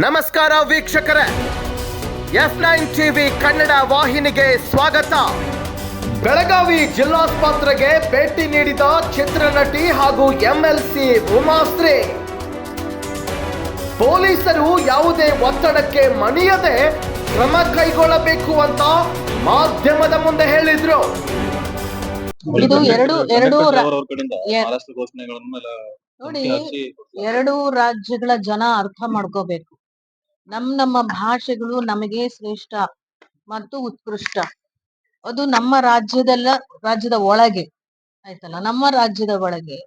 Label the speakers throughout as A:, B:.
A: ನಮಸ್ಕಾರ ವೀಕ್ಷಕರೇ. F nine TV Kannada ವಾಹಿನಿಗೆ ಸ್ವಾಗತ. ಬೆಳಗಾವಿ ಜಿಲ್ಲಾಸ್ಪತ್ರೆಗೆ ಭೇಟಿ ನೀಡಿದ ಚಿತ್ರನಟಿ ಹಾಗೂ ಎಂಎಲ್ಸಿ ಉಮಾಶ್ರೀ. ಪೊಲೀಸರು ಯಾವುದೇ ಒತ್ತಡಕ್ಕೆ ಮಣಿಯದೆ ಕ್ರಮ ಕೈಗೊಳ್ಳಬೇಕು ಅಂತ ಮಾಧ್ಯಮದ ಮುಂದೆ ಹೇಳಿದ್ರು.
B: ಇದು ಎರಡು ನೋಡಿ ಎರಡು ರಾಜ್ಯಗಳ ಜನ ಅರ್ಥ ಮಾಡ್ಕೋಬೇಕು. ನಮ್ ನಮ್ಮ ಭಾಷೆಗಳು ನಮಗೆ ಶ್ರೇಷ್ಠ ಮತ್ತು ಉತ್ಕೃಷ್ಟ. ಅದು ನಮ್ಮ ರಾಜ್ಯದಲ್ಲ, ರಾಜ್ಯದ ಒಳಗೆ. ಆಯ್ತಲ್ಲ? ನಮ್ಮ ರಾಜ್ಯದ ಒಳಗೆ.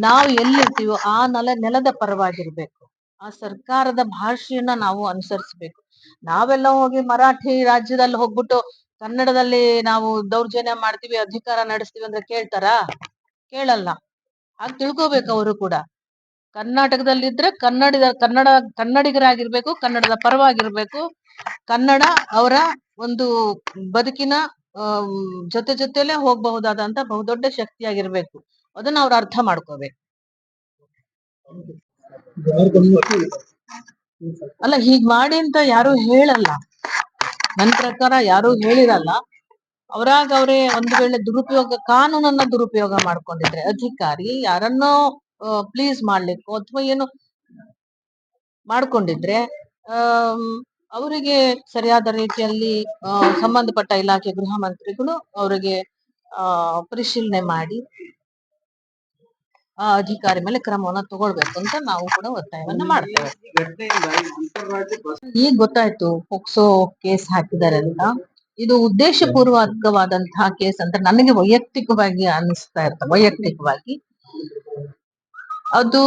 B: ನಾವು ಎಲ್ಲಿರ್ತೀವೋ ಆ ನೆಲ, ನೆಲದ ಪರವಾಗಿರ್ಬೇಕು. ಆ ಸರ್ಕಾರದ ಭಾಷೆಯನ್ನ ನಾವು ಅನುಸರಿಸ್ಬೇಕು. ನಾವೆಲ್ಲ ಹೋಗಿ ಮರಾಠಿ ರಾಜ್ಯದಲ್ಲಿ ಹೋಗ್ಬಿಟ್ಟು ಕನ್ನಡದಲ್ಲಿ ನಾವು ದೌರ್ಜನ್ಯ ಮಾಡ್ತೀವಿ, ಅಧಿಕಾರ ನಡೆಸ್ತೀವಿ ಅಂದ್ರೆ ಕೇಳ್ತಾರಾ? ಕೇಳಲ್ಲ. ಹಾಗೆ ತಿಳ್ಕೊಬೇಕು ಅವರು ಕೂಡ. ಕರ್ನಾಟಕದಲ್ಲಿದ್ರೆ ಕನ್ನಡಿಗ, ಕನ್ನಡ, ಕನ್ನಡಿಗರಾಗಿರ್ಬೇಕು, ಕನ್ನಡದ ಪರವಾಗಿರ್ಬೇಕು. ಕನ್ನಡ ಅವರ ಒಂದು ಬದುಕಿನ ಜೊತೆ ಜೊತೆಲೆ ಹೋಗಬಹುದಾದಂತ ಬಹುದೊಡ್ಡ ಶಕ್ತಿಯಾಗಿರ್ಬೇಕು. ಅದನ್ನ ಅವ್ರ ಅರ್ಥ ಮಾಡ್ಕೋಬೇಕು. ಅಲ್ಲ, ಹೀಗ್ ಮಾಡಿ ಅಂತ ಯಾರು ಹೇಳಲ್ಲ. ನನ್ ಪ್ರಕಾರ ಯಾರು ಹೇಳಿರಲ್ಲ. ಅವರಾಗ ಅವರೇ ಒಂದು ವೇಳೆ ದುರುಪಯೋಗ, ಕಾನೂನನ್ನ ದುರುಪಯೋಗ ಮಾಡ್ಕೊಂಡಿದ್ರೆ ಅಧಿಕಾರಿ ಯಾರನ್ನೋ ಪ್ಲೀಸ್ ಮಾಡ್ಲಿಕ್ಕೋ ಅಥವಾ ಏನು ಮಾಡ್ಕೊಂಡಿದ್ರೆ ಅವರಿಗೆ ಸರಿಯಾದ ರೀತಿಯಲ್ಲಿ ಸಂಬಂಧಪಟ್ಟ ಇಲಾಖೆ ಗೃಹ ಮಂತ್ರಿಗಳು ಅವರಿಗೆ ಪರಿಶೀಲನೆ ಮಾಡಿ, ಆ, ಅಧಿಕಾರಿ ಮೇಲೆ ಕ್ರಮವನ್ನ ತಗೊಳ್ಬೇಕು ಅಂತ ನಾವು ಕೂಡ ಒತ್ತಾಯವನ್ನ ಮಾಡ್ತೇವೆ. ಈಗ ಗೊತ್ತಾಯ್ತು, ಪೋಕ್ಸೋ ಕೇಸ್ ಹಾಕಿದ್ದಾರೆ ಅಂತ ಇದು ಉದ್ದೇಶಪೂರ್ವಕವಾದಂತಹ ಕೇಸ್ ಅಂತ ನನಗೆ ವೈಯಕ್ತಿಕವಾಗಿ ಅನಿಸ್ತಾ ಇರ್ತದೆ ವೈಯಕ್ತಿಕವಾಗಿ. ಅದು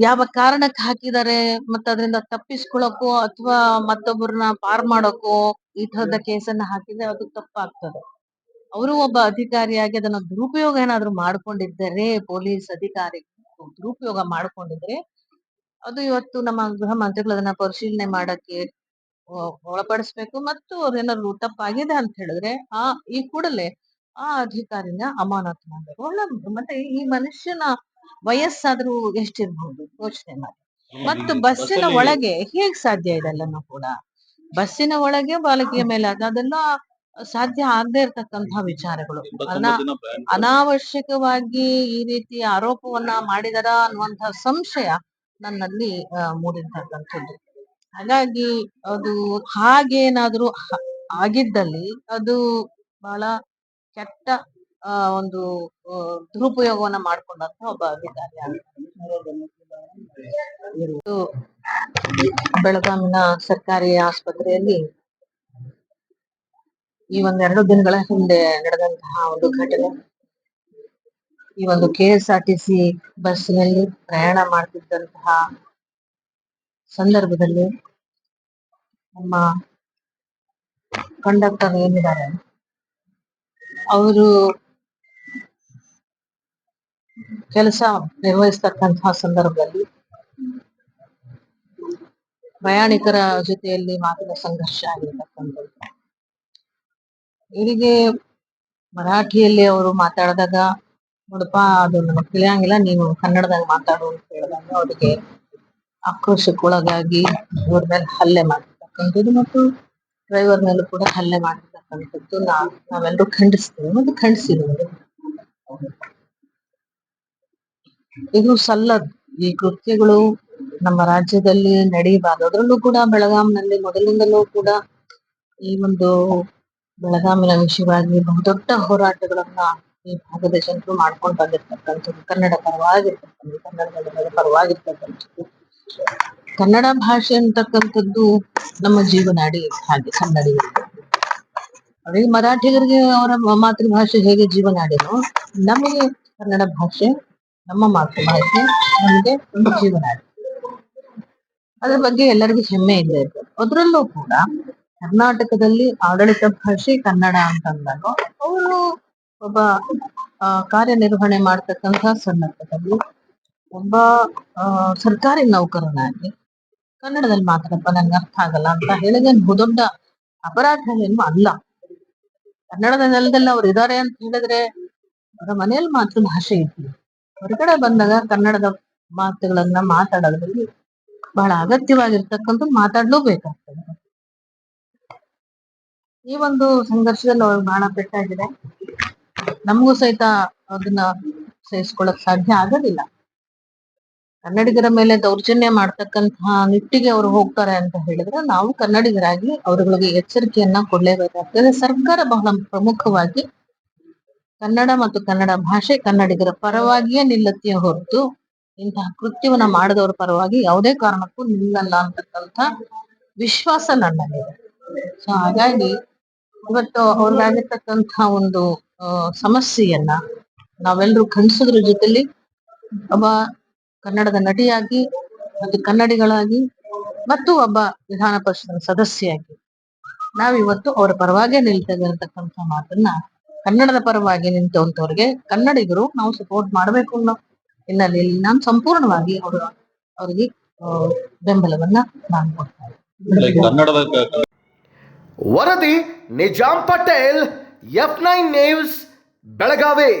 B: ಯಾವ ಕಾರಣಕ್ಕೆ ಹಾಕಿದ್ದಾರೆ ಮತ್ತೆ ಅದರಿಂದ ತಪ್ಪಿಸ್ಕೊಳಕ್ಕೋ ಅಥವಾ ಮತ್ತೊಬ್ಬರನ್ನ ಪಾರ್ ಮಾಡೋಕೋ ಈ ತರದ ಕೇಸನ್ನ ಹಾಕಿದ್ರೆ ಅದು ತಪ್ಪಾಗ್ತದೆ. ಅವರು ಒಬ್ಬ ಅಧಿಕಾರಿಯಾಗಿ ಅದನ್ನ ದುರುಪಯೋಗ ಏನಾದ್ರು ಮಾಡ್ಕೊಂಡಿದ್ದರೆ ಪೊಲೀಸ್ ಅಧಿಕಾರಿ ದುರುಪಯೋಗ ಮಾಡ್ಕೊಂಡಿದ್ರೆ ಅದು ಇವತ್ತು ನಮ್ಮ ಗೃಹ ಮಂತ್ರಿಗಳು ಅದನ್ನ ಪರಿಶೀಲನೆ ಮಾಡಕ್ಕೆ ಒಳಪಡಿಸ್ಬೇಕು ಮತ್ತು ಅವ್ರೇನಾದ್ರು ತಪ್ಪಾಗಿದೆ ಅಂತ ಹೇಳಿದ್ರೆ ಆ ಈ ಕೂಡಲೇ ಆ ಅಧಿಕಾರಿನ ಅಮಾನತು ಮಾಡಬೇಕು. ಒಳ್ಳೆ ಮತ್ತೆ ಈ ಮನುಷ್ಯನ ವಯಸ್ಸಾದ್ರೂ ಎಷ್ಟಿರ್ಬಹುದು ಯೋಚನೆ ಮಾಡಿ. ಮತ್ತು ಬಸ್ಸಿನ ಒಳಗೆ ಹೇಗ್ ಸಾಧ್ಯ ಇದೆಲ್ಲನೂ ಕೂಡ? ಬಸ್ಸಿನ ಒಳಗೆ ಬಾಲಕಿಯ ಮೇಲೆ ಅದು ಅದೆಲ್ಲ ಸಾಧ್ಯ ಆಗದೆ ಇರ್ತಕ್ಕಂತಹ ವಿಚಾರಗಳು. ಅನಾ ಅನಾವಶ್ಯಕವಾಗಿ ಈ ರೀತಿ ಆರೋಪವನ್ನ ಮಾಡಿದಾರ ಅನ್ನುವಂತಹ ಸಂಶಯ ನನ್ನಲ್ಲಿ ಮೂಡಿರ್ತಕ್ಕಂಥದ್ದು. ಹಾಗಾಗಿ ಅದು ಹಾಗೇನಾದ್ರೂ ಆಗಿದ್ದಲ್ಲಿ ಅದು ಬಹಳ ಕೆಟ್ಟ ಒಂದು ದುರುಪಯೋಗವನ್ನ ಮಾಡ್ಕೊಂಡಂತ ಒಬ್ಬ ಅಧಿಕಾರಿ ಬೆಳಗಾವಿನ ಸರ್ಕಾರಿ ಆಸ್ಪತ್ರೆಯಲ್ಲಿ ಈ ಒಂದೆರಡು ದಿನಗಳ ಹಿಂದೆ ನಡೆದಂತಹ ಒಂದು ಘಟನೆ. ಈ ಒಂದು K S R T C ಪ್ರಯಾಣ ಮಾಡ್ತಿದ್ದಂತಹ ಸಂದರ್ಭದಲ್ಲಿ ನಮ್ಮ ಕಂಡಕ್ಟರ್ ಏನಿದ್ದಾರೆ, ಅವರು ಕೆಲಸ ನಿರ್ವಹಿಸ್ತಕ್ಕಂತಹ ಸಂದರ್ಭದಲ್ಲಿ ಪ್ರಯಾಣಿಕರ ಜೊತೆಯಲ್ಲಿ ಮಾತಿನ ಸಂಘರ್ಷ ಆಗಿರ್ತಕ್ಕಂಥದ್ದು. ಇವರಿಗೆ ಮರಾಠಿಯಲ್ಲಿ ಅವರು ಮಾತಾಡಿದಾಗ, ನೋಡಪ್ಪ, ಅದು ನಮಗೆ ತಿಳಿಯಂಗಿಲ್ಲ, ನೀವು ಕನ್ನಡದಾಗ ಮಾತಾಡು ಅಂತ ಹೇಳಿದಾಗ ಅವರಿಗೆ ಆಕ್ರೋಶಕ್ಕೊಳಗಾಗಿ ಇವ್ರ ಮೇಲೆ ಹಲ್ಲೆ ಮಾಡಿರ್ತಕ್ಕಂಥದ್ದು ಮತ್ತು ಡ್ರೈವರ್ ಮೇಲೂ ಕೂಡ ಹಲ್ಲೆ ಮಾಡಿರ್ತಕ್ಕಂಥದ್ದು ನಾ, ನಾವೆಲ್ಲರೂ ಖಂಡಿಸ್ತೀವಿ. ಮತ್ತು ಖಂಡಿಸಿದ್ದೀವಿ ಇದು ಸಲ್ಲದ್. ಈ ಕೃತ್ಯಗಳು ನಮ್ಮ ರಾಜ್ಯದಲ್ಲಿ ನಡೆಯಬಾರದು. ಅದರಲ್ಲೂ ಕೂಡ ಬೆಳಗಾಂನಲ್ಲಿ ಮೊದಲಿಂದಲೂ ಕೂಡ ಈ ಒಂದು ಬೆಳಗಾಮಿನ ವಿಷಯವಾಗಿ ಬಹುದೊಡ್ಡ ಹೋರಾಟಗಳನ್ನ ಈ ಭಾಗದ ಜನರು ಮಾಡ್ಕೊಂಡು ಬಂದಿರ್ತಕ್ಕಂಥದ್ದು. ಕನ್ನಡ ಪರವಾಗಿರ್ತಕ್ಕಂಥದ್ದು. ಕನ್ನಡದ ಪರವಾಗಿರ್ತಕ್ಕಂಥದ್ದು. ಕನ್ನಡ ಭಾಷೆ ಅಂತಕ್ಕಂಥದ್ದು ನಮ್ಮ ಜೀವನಾಡಿ ಹಾಗೆ ಕನ್ನಡ. ಅದೇ ಮರಾಠಿಗರಿಗೆ ಅವರ ಮಾತೃಭಾಷೆ ಹೇಗೆ ಜೀವನಾಡಿನೋ ನಮಗೆ ಕನ್ನಡ ಭಾಷೆ ನಮ್ಮ ಮಾತೃಭಾಷೆ ನಮಗೆ ಒಂದು ಜೀವನ ಅದ್ರ ಬಗ್ಗೆ ಎಲ್ಲರಿಗೂ ಹೆಮ್ಮೆ ಇದೆ. ಅದರಲ್ಲೂ ಕೂಡ ಕರ್ನಾಟಕದಲ್ಲಿ ಆಡಳಿತ ಭಾಷೆ ಕನ್ನಡ ಅಂತಂದಾಗ ಅವರು ಒಬ್ಬ ಕಾರ್ಯನಿರ್ವಹಣೆ ಮಾಡ್ತಕ್ಕಂತಹ ಸಂದರ್ಭದಲ್ಲಿ ಒಬ್ಬ ಸರ್ಕಾರಿ ನೌಕರನಾಗಿ ಕನ್ನಡದಲ್ಲಿ ಮಾತಾಡಪ್ಪ ನನ್ಗೆ ಅರ್ಥ ಆಗಲ್ಲ ಅಂತ ಹೇಳಿದ್ರೆ ಬಹುದೊಡ್ಡ ಅಪರಾಧ ಏನು ಅಲ್ಲ. ಕನ್ನಡದ ನೆಲದಲ್ಲಿ ಅವ್ರು ಇದಾರೆ ಅಂತ ಹೇಳಿದ್ರೆ ಅವರ ಮನೆಯಲ್ಲಿ ಮಾತೃಭಾಷೆ ಇತ್ತು ಹೊರಗಡೆ ಬಂದಾಗ ಕನ್ನಡದ ಮಾತುಗಳನ್ನ ಮಾತಾಡೋದ್ರಲ್ಲಿ ಬಹಳ ಅಗತ್ಯವಾಗಿರ್ತಕ್ಕಂಥ ಮಾತಾಡ್ಲೇಬೇಕಾಗ್ತದೆ. ಈ ಒಂದು ಸಂಘರ್ಷದಲ್ಲಿ ಅವ್ರಿಗೆ ಬಹಳ ಪೆಟ್ಟಾಗಿದೆ. ನಮಗೂ ಸಹಿತ ಅದನ್ನ ಸಹಿಸ್ಕೊಳಕ್ ಸಾಧ್ಯ ಆಗೋದಿಲ್ಲ. ಕನ್ನಡಿಗರ ಮೇಲೆ ದೌರ್ಜನ್ಯ ಮಾಡ್ತಕ್ಕಂತಹ ನಿಟ್ಟಿಗೆ ಅವರು ಹೋಗ್ತಾರೆ ಅಂತ ಹೇಳಿದ್ರೆ ನಾವು ಕನ್ನಡಿಗರಾಗಿ ಅವರುಗಳಿಗೆ ಎಚ್ಚರಿಕೆಯನ್ನ ಕೊಡ್ಲೇಬೇಕಾಗ್ತದೆ. ಸರ್ಕಾರ ಬಹಳ ಪ್ರಮುಖವಾಗಿ ಕನ್ನಡ ಮತ್ತು ಕನ್ನಡ ಭಾಷೆ ಕನ್ನಡಿಗರ ಪರವಾಗಿಯೇ ನಿಲ್ಲತ್ತೆಯ ಹೊರತು ಇಂತಹ ಕೃತ್ಯವನ್ನ ಮಾಡಿದವರ ಪರವಾಗಿ ಯಾವುದೇ ಕಾರಣಕ್ಕೂ ನಿಲ್ಲಲ್ಲ ಅಂತಕ್ಕಂಥ ವಿಶ್ವಾಸ ನನ್ನಲ್ಲಿದೆ ಸೊ ಹಾಗಾಗಿ ಇವತ್ತು ಅವ್ರಿಗಾಗಿರ್ತಕ್ಕಂಥ ಒಂದು ಸಮಸ್ಯೆಯನ್ನ ನಾವೆಲ್ಲರೂ ಖಂಡಿಸೋದ್ರ ಜೊತೆಲಿ ಒಬ್ಬ ಕನ್ನಡದ ನಟಿಯಾಗಿ ಮತ್ತು ಕನ್ನಡಿಗಳಾಗಿ ಮತ್ತು ಒಬ್ಬ ವಿಧಾನ ಪರಿಷತ್ ಸದಸ್ಯೆಯಾಗಿ ನಾವಿವತ್ತು ಅವರ ಪರವಾಗೇ ನಿಲ್ತೇವೆ ಅಂತಕ್ಕಂಥ ಮಾತನ್ನ ಕನ್ನಡದ ಪರವಾಗಿ ನಿಂತವಂತವ್ರಿಗೆ ಕನ್ನಡಿಗರು ನಾವು ಸಪೋರ್ಟ್ ಮಾಡಬೇಕು ಅನ್ನೋ ಹಿನ್ನೆಲೆಯಲ್ಲಿ ನಾನು ಸಂಪೂರ್ಣವಾಗಿ ಅವರು ಅವರಿಗೆ ಬೆಂಬಲವನ್ನ ನಾನು
C: ಕೊಡ್ತೇನೆ ಕನ್ನಡದ
A: ವರದಿ Nizam Patel F nine news Belagavi.